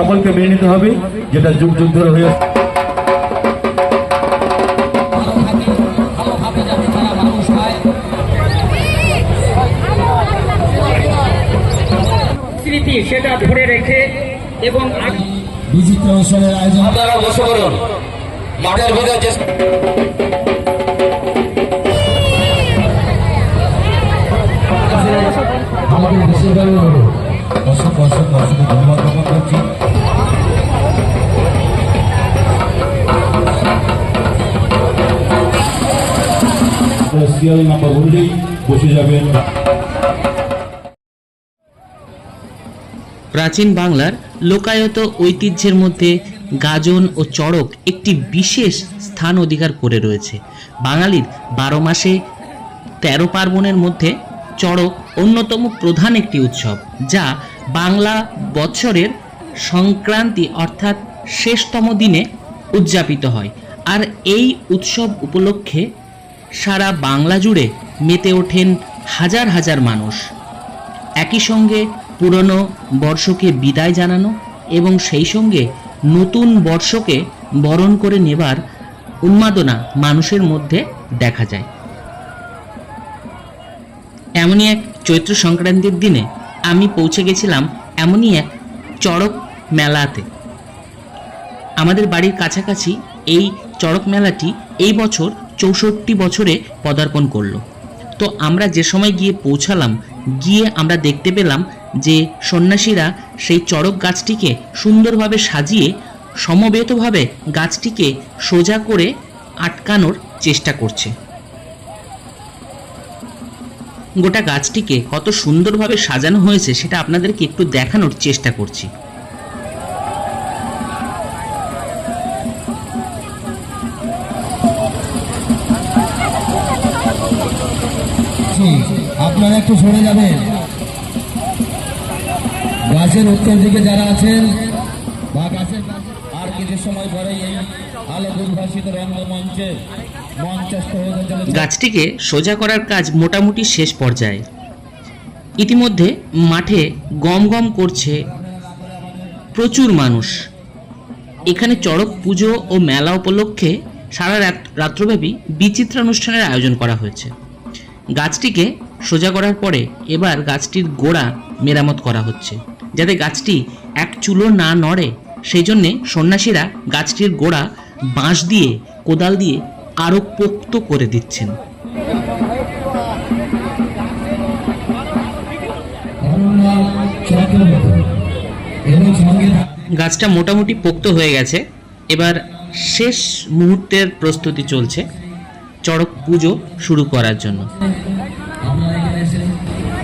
সকলকে মেনে নিতে হবে যেটা যুগ যুগ ধরে হয়ে স্মৃতি সেটা ধরে রেখে এবং আগ- বিচিত্র অনুষ্ঠানের আয়োজন। আপনারা বসে পড়ুন। মাঠের ভিতরে যে আমাদের অসংখ্য অসংখ্য অসংখ্য ধন্যবাদ জ্ঞাপন করছি। সিরিয়াল নাম্বার অনুযায়ী বসে যাবেন প্রাচীন বাংলার লোকায়ত ঐতিহ্যের মধ্যে গাজন ও চড়ক একটি বিশেষ স্থান অধিকার করে রয়েছে। বাঙালির বারো মাসে তেরো পার্বণের মধ্যে চড়ক অন্যতম প্রধান একটি উৎসব, যা বাংলা বৎসরের সংক্রান্তি অর্থাৎ শেষতম দিনে উদযাপিত হয়। আর এই উৎসব উপলক্ষে সারা বাংলা জুড়ে মেতে ওঠেন হাজার হাজার মানুষ। একই সঙ্গে পুরনো বর্ষকে বিদায় জানানো এবং সেই সঙ্গে নতুন বর্ষকে বরণ করে নেবার উন্মাদনা মানুষের মধ্যে দেখা যায়। এমনই এক চৈত্র সংক্রান্তির দিনে আমি পৌঁছে গেছিলাম এমনই এক চড়ক মেলাতে। আমাদের বাড়ির কাছাকাছি এই চড়ক মেলাটি এই বছর চৌষট্টি বছরে পদার্পণ করল। তো আমরা যে সময় গিয়ে পৌঁছালাম, গিয়ে আমরা দেখতে পেলাম যে সন্ন্যাসীরা সেই চড়ক গাছটিকে সুন্দরভাবে সাজিয়ে, সমবেতভাবে গাছটিকে সোজা করে আটকানোর চেষ্টা করছে। গোটা গাছটিকে কত সুন্দরভাবে সাজানো হয়েছে সেটা আপনাদেরকে একটু দেখানোর চেষ্টা করছি। একটু সরে যাবেন গাছের উত্তর দিকে যারা আছেন, বা গাছের আর কিছু সময় পরে এই আলোক উদ্ভাসিত রঙ্গমঞ্চে গাছটিকে সোজা করার কাজ মোটামুটি শেষ পর্যায়ে। ইতিমধ্যে মাঠে গম গম করছে প্রচুর মানুষ। এখানে চড়ক পুজো ও মেলা উপলক্ষে সারা রাত- রাত্রব্যাপী বিচিত্র অনুষ্ঠানের আয়োজন করা হয়েছে। গাছটিকে সোজা করার পরে এবার গাছটির গোড়া মেরামত করা হচ্ছে। যাতে গাছটি এক চুলো না নড়ে, সেই জন্যে সন্ন্যাসীরা গাছটির গোড়া বাঁশ দিয়ে, কোদাল দিয়ে আরও পোক্ত করে দিচ্ছেন। গাছটা মোটামুটি পোক্ত হয়ে গেছে। এবার শেষ মুহূর্তের প্রস্তুতি চলছে, চড়ক পুজো শুরু করার জন্য।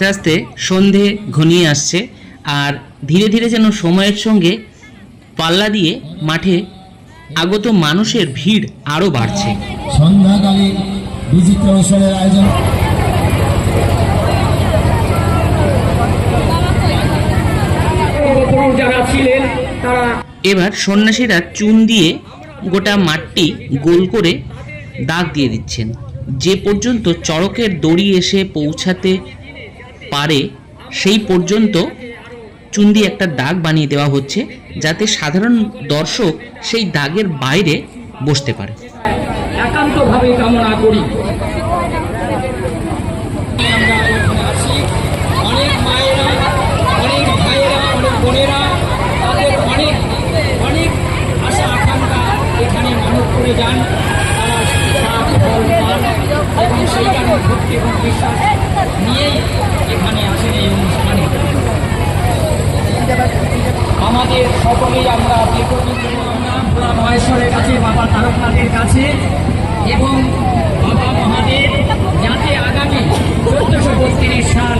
আস্তে আস্তে সন্ধে ঘনিয়ে আসছে আর ধীরে ধীরে যেন সময়ের সঙ্গে পাল্লা দিয়ে মাঠে আগত মানুষের ভিড় আরও বাড়ছে। সন্ধ্যাকালীন বিচিত্র অনুষ্ঠানের আয়োজন। এবার সন্ন্যাসীরা চুন দিয়ে গোটা মাঠটি গোল করে দাগ দিয়ে দিচ্ছেন। যে পর্যন্ত চড়কের দড়ি এসে পৌঁছাতে পারে, সেই পর্যন্ত চুন দিয়ে একটা দাগ বানিয়ে দেওয়া হচ্ছে যাতে সাধারণ দর্শক সেই দাগের বাইরে বসতে পারে। একান্তভাবে কামনা করে। যান। তারা এবং সেইখানে ভক্তি এবং বিশ্বাস নিয়েই এখানে আসেন এই অনুষ্ঠানে আমাদের সকলেই আমরা দীর্ঘদিন মহেশ্বরের কাছে বাবা তারকনাথের কাছে এবং বাবা মহাদেব যাতে আগামী চোদ্দশো বত্রিশ সাল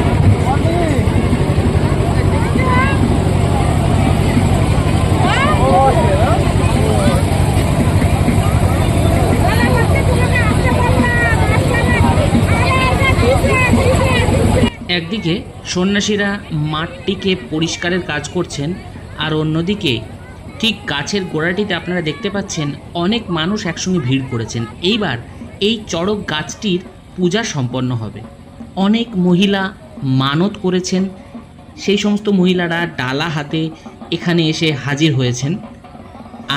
একদিকে সন্ন্যাসীরা মাঠটিকে পরিষ্কারের কাজ করছেন, আর অন্যদিকে ঠিক গাছের গোড়াটিতে আপনারা দেখতে পাচ্ছেন অনেক মানুষ একসঙ্গে ভিড় করেছেন। এইবার এই চড়ক গাছটির পূজা সম্পন্ন হবে। অনেক মহিলা মানত করেছেন। সেই সমস্ত মহিলারা ডালা হাতে এখানে এসে হাজির হয়েছেন।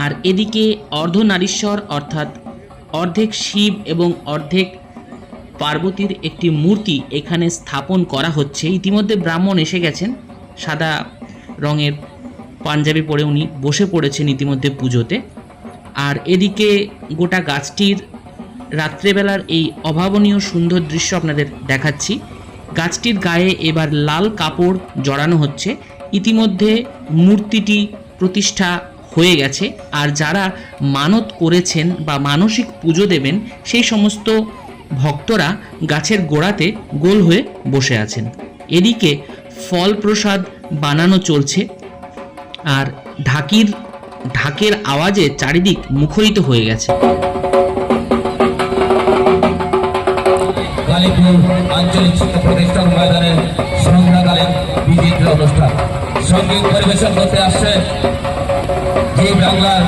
আর এদিকে অর্ধনারীশ্বর অর্থাৎ অর্ধেক শিব এবং অর্ধেক পার্বতীর একটি মূর্তি এখানে স্থাপন করা হচ্ছে। ইতিমধ্যে ব্রাহ্মণ এসে গেছেন। সাদা রঙের পাঞ্জাবি পরে উনি বসে পড়েছেন ইতিমধ্যে পুজোতে। আর এদিকে গোটা গাছটির রাত্রেবেলার এই অভাবনীয় সুন্দর দৃশ্য আপনাদের দেখাচ্ছি। গাছটির গায়ে এবার লাল কাপড় জড়ানো হচ্ছে। ইতিমধ্যে মূর্তিটি প্রতিষ্ঠা হয়ে গেছে। আর যারা মানত করেছেন বা মানসিক পুজো দেবেন, সেই সমস্ত ভক্তরা গাছের গোড়াতে গোল হয়ে বসে আছেন। এদিকে ফল প্রসাদ বানানো চলছে আর ঢাকির, ঢাকের আওয়াজে চারিদিক মুখরিত হয়ে গেছে। কালীপুর আঞ্চলিক শিক্ষা প্রতিষ্ঠান সন্ধ্যাকালীন অনুষ্ঠান। সংগীত পরিবেশন করতে আসছে যে বাংলার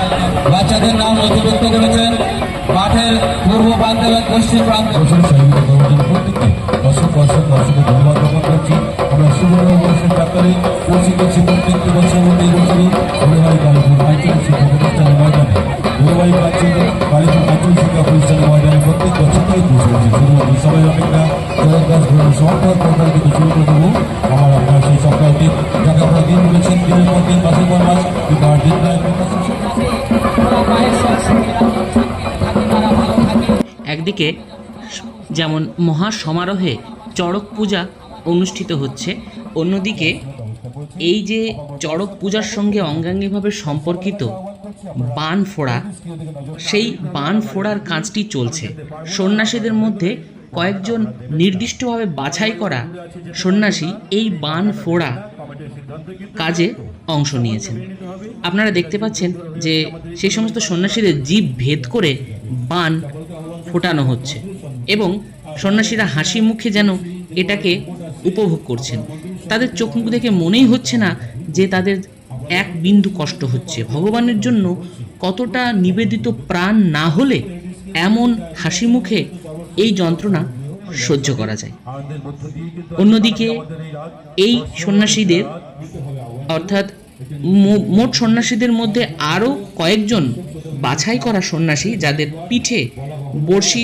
বাচ্চাদের নাম নথিভুক্ত করেছেন মাঠের পূর্ব প্রান্ত এবং পশ্চিম প্রান্ত দর্শক দর্শক দর্শকের ধন্যবাদ জ্ঞাপন করছি আমরা সুবর্ণ বর্ষের গেছি প্রত্যেকটি বছর এই বছরই শিক্ষা প্রতিষ্ঠানের ময়দানে ময়দানে প্রত্যেক বছর থেকে পৌঁছে গেছি শুধুমাত্র সবাই থেকে শুরু করে দেবো আমার আপনার সেই যাকে আপনারা দিন বলেছেন দিনের পর দিন মাসের পর মাস একদিকে যেমন মহা সমারোহে চড়ক পূজা অনুষ্ঠিত হচ্ছে, অন্যদিকে এই যে চড়ক পূজার সঙ্গে অঙ্গাঙ্গিভাবে সম্পর্কিত বান ফোড়া, সেই বান ফোড়ার কাজটি চলছে। সন্ন্যাসীদের মধ্যে কয়েকজন নির্দিষ্টভাবে বাছাই করা সন্ন্যাসী এই বান ফোড়া কাজে অংশ নিয়েছেন। আপনারা দেখতে পাচ্ছেন যে সেই সমস্ত সন্ন্যাসীদের জীব ভেদ করে বান ফোটানো হচ্ছে এবং সন্ন্যাসীরা হাসি মুখে যেন এটাকে উপভোগ করছেন। তাদের চোখ মুখ দেখে মনেই হচ্ছে না যে তাদের এক বিন্দু কষ্ট হচ্ছে। ভগবানের জন্য কতটা নিবেদিত প্রাণ না হলে এমন হাসি মুখে এই যন্ত্রণা সহ্য করা যায়। অন্যদিকে এই সন্ন্যাসীদের, অর্থাৎ মোট সন্ন্যাসীদের মধ্যে আরও কয়েকজন বাছাই করা সন্ন্যাসী যাদের পিঠে বড়শি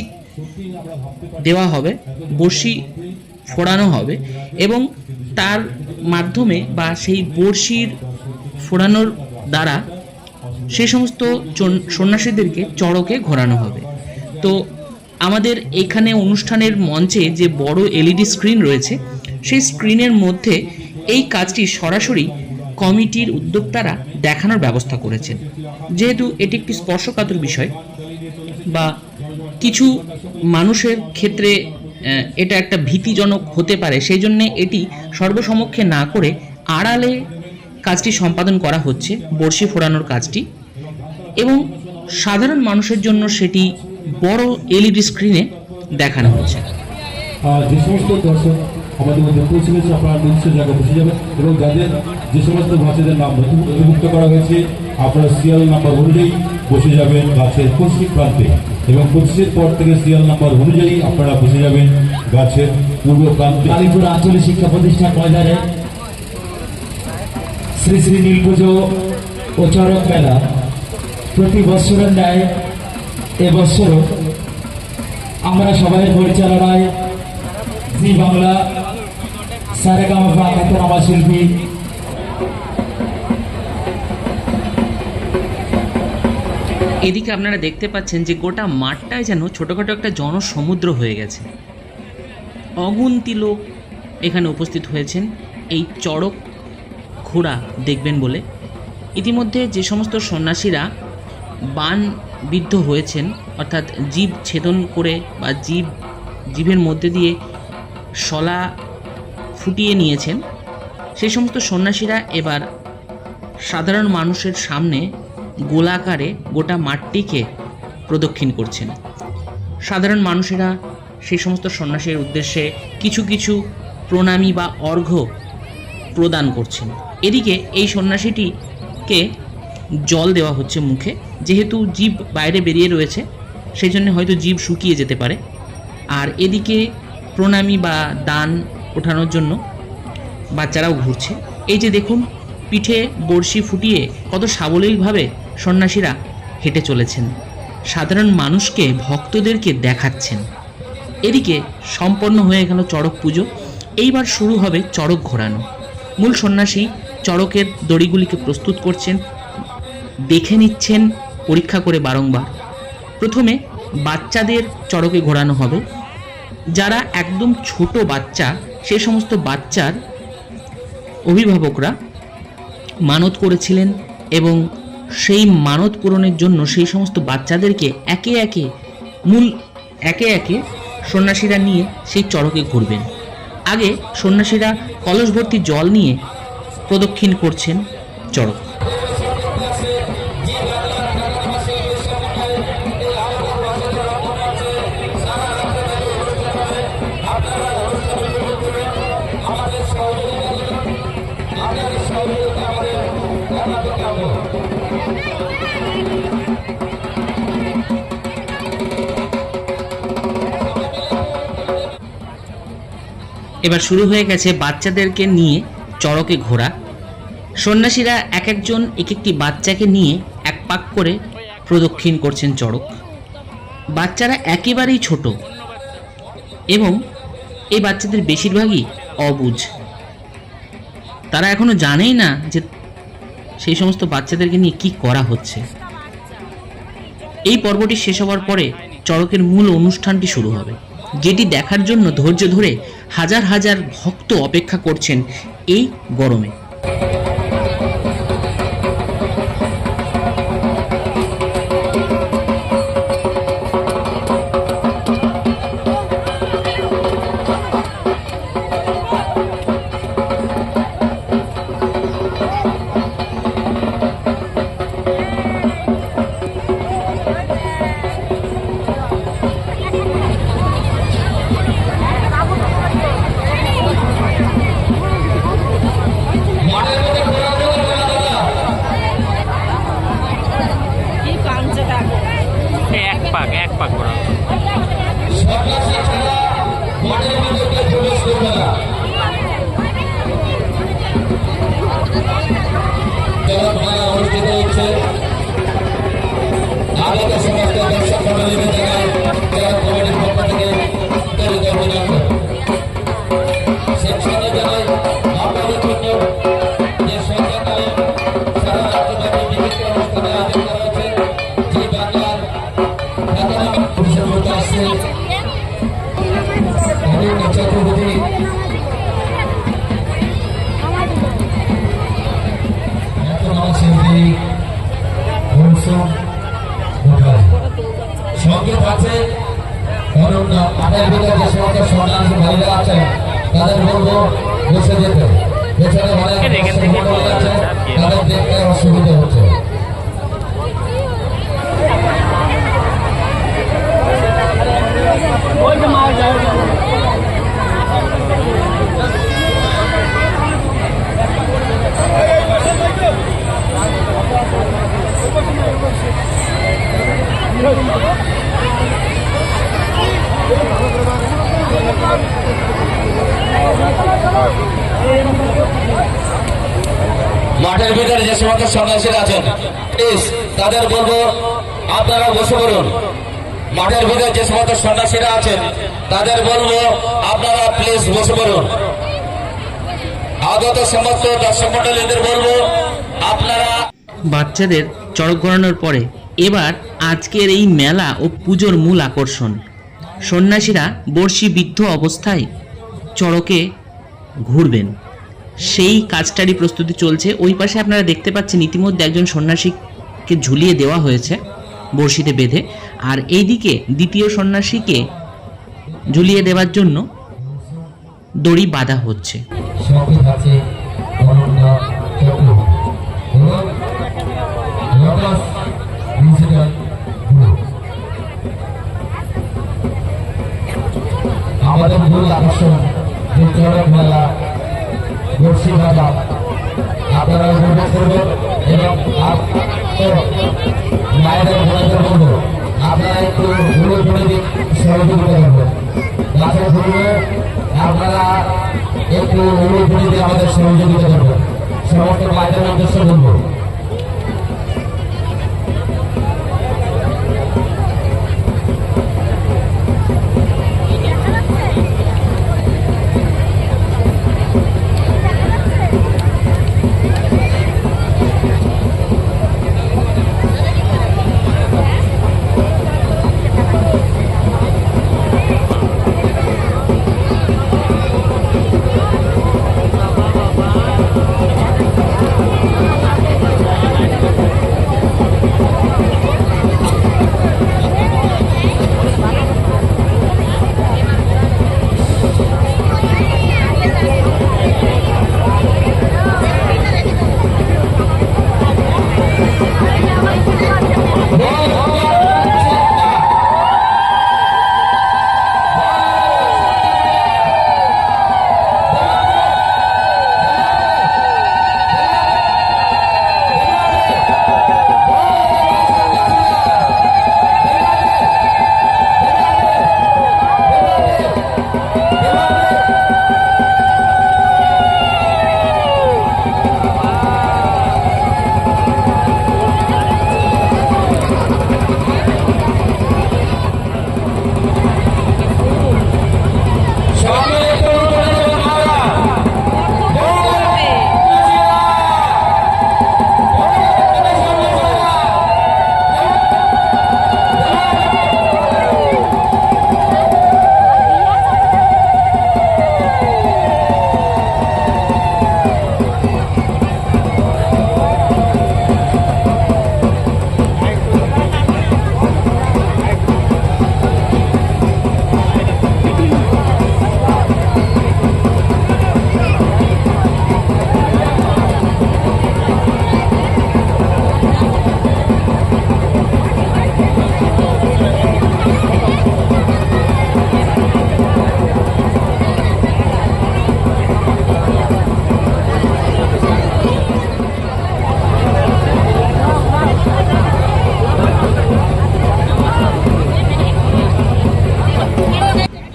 দেওয়া হবে, বড়শি ফোড়ানো হবে এবং তার মাধ্যমে বা সেই বড়শির ফোড়ানোর দ্বারা সেই সমস্ত সন্ন্যাসীদেরকে চড়কে ঘোরানো হবে। তো আমাদের এখানে অনুষ্ঠানের মঞ্চে যে বড় এলইডি স্ক্রিন রয়েছে, সেই স্ক্রিনের মধ্যে এই কাজটি সরাসরি কমিটির উদ্যোক্তারা দেখানোর ব্যবস্থা করেছেন। যেহেতু এটি একটি স্পর্শকাতর বিষয় বা কিছু মানুষের ক্ষেত্রে এটা একটা ভীতিজনক হতে পারে, সেই জন্যে এটি সর্বসমক্ষে না করে আড়ালে কাজটি সম্পাদন করা হচ্ছে বড়শি ফোড়ানোর কাজটি। এবং সাধারণ মানুষের জন্য সেটি বড় এলইডি স্ক্রিনে দেখানো হচ্ছে। আর যে সমস্ত দর্শক আমাদের মধ্যে পৌঁছে গেছে আপনারা নির্দিষ্ট জায়গায় বসে যাবেন এবং যাদের যে সমস্ত বাচ্চাদের নাম নথি- নথিভুক্ত করা হয়েছে আপনারা সিরিয়াল নাম্বার অনুযায়ী বসে যাবেন গাছের পশ্চিম প্রান্তে। এবং পঁচিশের পর থেকে সিরিয়াল নাম্বার অনুযায়ী আপনারা বসে যাবেন গাছের পূর্ব প্রান্তে। কালীপুর আঞ্চলিক শিক্ষা প্রতিষ্ঠান ময়দানে শ্রী শ্রী নীল পুজো ও চরক মেলা প্রতি বছরের ন্যায় এবছরও আমরা সবাই পরিচালনায় জি বাংলা সারেগামা শিল্পী। এদিকে আপনারা দেখতে পাচ্ছেন যে গোটা মাঠটায় যেন ছোটোখাটো একটা জনসমুদ্র হয়ে গেছে। অগুন্তি লোক এখানে উপস্থিত হয়েছেন। এই চড়ক ঘোড়া দেখবেন বলে। ইতিমধ্যে যে সমস্ত সন্ন্যাসীরা বান বিদ্ধ হয়েছেন, অর্থাৎ জীব ছেদন করে বা জীব, জীবের মধ্যে দিয়ে শলা ফুটিয়ে নিয়েছেন সেই সমস্ত সন্ন্যাসীরা এবার সাধারণ মানুষের সামনে গোলাকারে গোটা মাঠটিকে প্রদক্ষিণ করছেন। সাধারণ মানুষেরা সেই সমস্ত সন্ন্যাসীর উদ্দেশ্যে কিছু কিছু প্রণামী বা অর্ঘ্য প্রদান করছেন। এদিকে এই সন্ন্যাসীটিকে জল দেওয়া হচ্ছে মুখে। যেহেতু জীব বাইরে বেরিয়ে রয়েছে সেই জন্য হয়তো জীব শুকিয়ে যেতে পারে। আর এদিকে প্রণামী বা দান ওঠানোর জন্য বাচ্চারাও ঘুরছে। এই যে দেখুন, পিঠে বড়শি ফুটিয়ে কত সাবলীলভাবে সন্ন্যাসীরা হেঁটে চলেছেন। সাধারণ মানুষকে, ভক্তদেরকে দেখাচ্ছেন। এদিকে সম্পন্ন হয়ে গেল চড়ক পুজো। এইবার শুরু হবে চড়ক ঘোরানো। মূল সন্ন্যাসী চড়কের দড়িগুলিকে প্রস্তুত করছেন, দেখে নিচ্ছেন পরীক্ষা করে বারংবার। প্রথমে বাচ্চাদের চড়কে ঘোরানো হবে। যারা একদম ছোট বাচ্চা, সে সমস্ত বাচ্চার অভিভাবকরা মানত করেছিলেন এবং সেই মানত পূরণের জন্য সেই সমস্ত বাচ্চাদেরকে একে একে মূল, একে একে সন্ন্যাসীরা নিয়ে সেই চড়কে ঘুরবেন। আগে সন্ন্যাসীরা কলস ভর্তি জল নিয়ে প্রদক্ষিণ করছেন চড়ক। এবার শুরু হয়ে গেছে বাচ্চাদেরকে নিয়ে চড়কে ঘোরা। সন্ন্যাসীরা এক একজন এক একটি বাচ্চাকে নিয়ে এক পাক করে প্রদক্ষিণ করছেন চড়ক। বাচ্চারা একেবারেই ছোট এবং এই বাচ্চাদের বেশিরভাগই অবুঝ তারা এখনও জানেই না যে সেই সমস্ত বাচ্চাদেরকে নিয়ে কি করা হচ্ছে। এই পর্বটি শেষ হওয়ার পরে চড়কের মূল অনুষ্ঠানটি শুরু হবে। যেটি দেখার জন্য ধৈর্য ধরে হাজার হাজার ভক্ত অপেক্ষা করছেন এই গরমে। মধ্যে আসছে সমস্ত সন্ন্যাসীরা আছেন। প্লিজ তাদের বলব, আপনারা বসে পড়ুন। মাঠের ভিতরে যে সমস্ত সন্ন্যাসীরা আছেন, তাদের বলব, আপনারা প্লিজ বসে পড়ুন। আগত সমস্ত দর্শক মন্ডলীদের বলব, আপনারা বাচ্চাদের চড়ক ঘোরানোর পরে এবার আজকের এই মেলা ও পুজোর মূল আকর্ষণ। সন্ন্যাসীরা বর্ষি বিদ্ধ অবস্থায় চড়কে ঘুরবেন। সেই কাজটারই প্রস্তুতি চলছে। ওই পাশে আপনারা দেখতে পাচ্ছেন ইতিমধ্যে একজন সন্ন্যাসীকে ঝুলিয়ে দেওয়া হয়েছে, বড়শিতে বেঁধে। আর এইদিকে দ্বিতীয় সন্ন্যাসীকে ঝুলিয়ে দেওয়ার জন্য দড়ি বাঁধা হচ্ছে। আমাদের মূল আকর্ষণ মেলা মেলা আপনারা উপভোগ করবেন এবং মায়েরা ঘোরাতে বলব আপনারা একটু ঘুরে ঘুরে সহযোগিতা করবেন। গাছের ঘুরবে আপনারা একটু দিয়ে আমাদের সহযোগিতা করবেন। সমস্ত মায়েদের উদ্দেশ্য বলব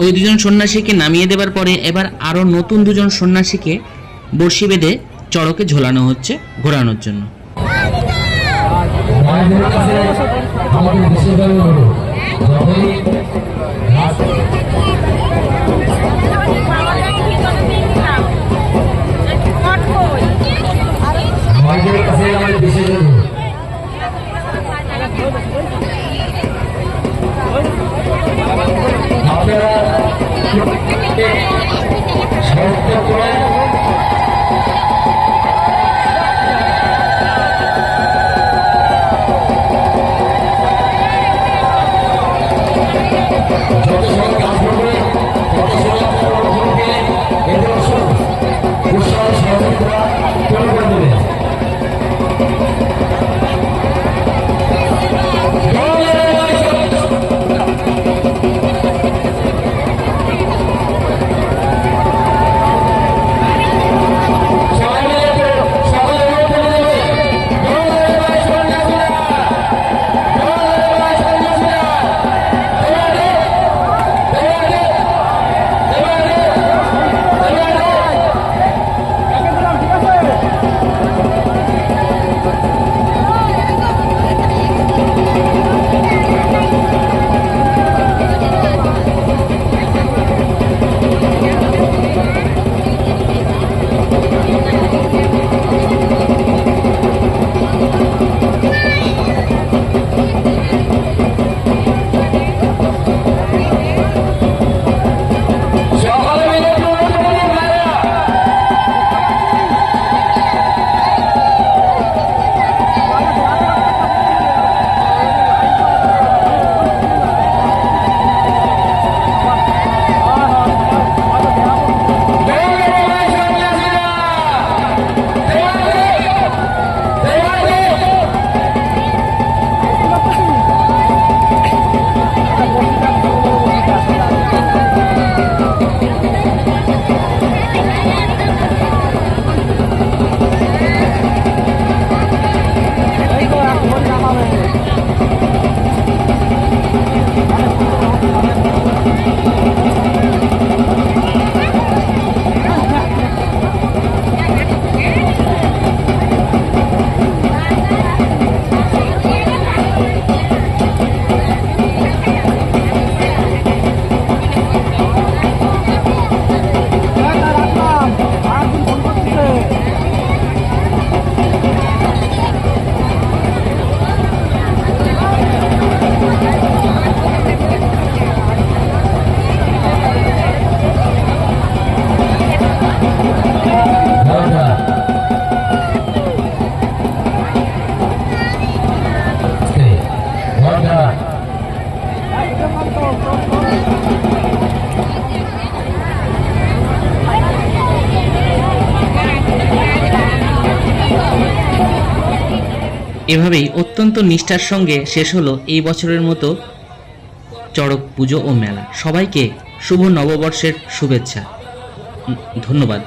ওই দুজন সন্ন্যাসীকে নামিয়ে দেবার পরে এবার আরও নতুন দুজন সন্ন্যাসীকে বসি বেঁধে চড়কে ঝোলানো হচ্ছে ঘোরানোর জন্য। আমাদের এভাবেই অত্যন্ত নিষ্ঠার সঙ্গে শেষ হলো এই বছরের মতো চড়ক পুজো ও মেলা। সবাইকে শুভ নববর্ষের শুভেচ্ছা। ধন্যবাদ।